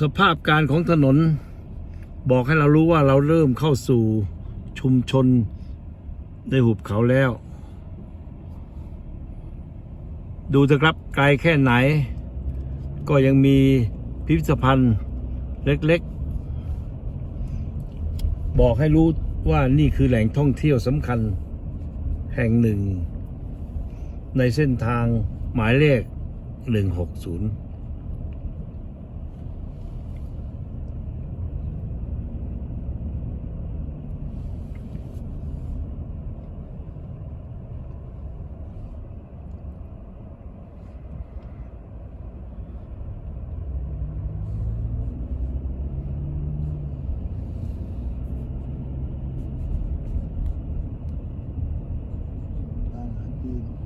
สภาพการของถนน บอกให้เรารู้ว่าเราเริ่มเข้าสู่ชุมชนในหุบเขาแล้ว ดูเถอะครับไกลแค่ไหน ก็ยังมีพิพิธภัณฑ์เล็กๆ บอกให้รู้ว่านี่คือแหล่งท่องเที่ยวสำคัญแห่งหนึ่ง ในเส้นทางหมายเลข 160 speed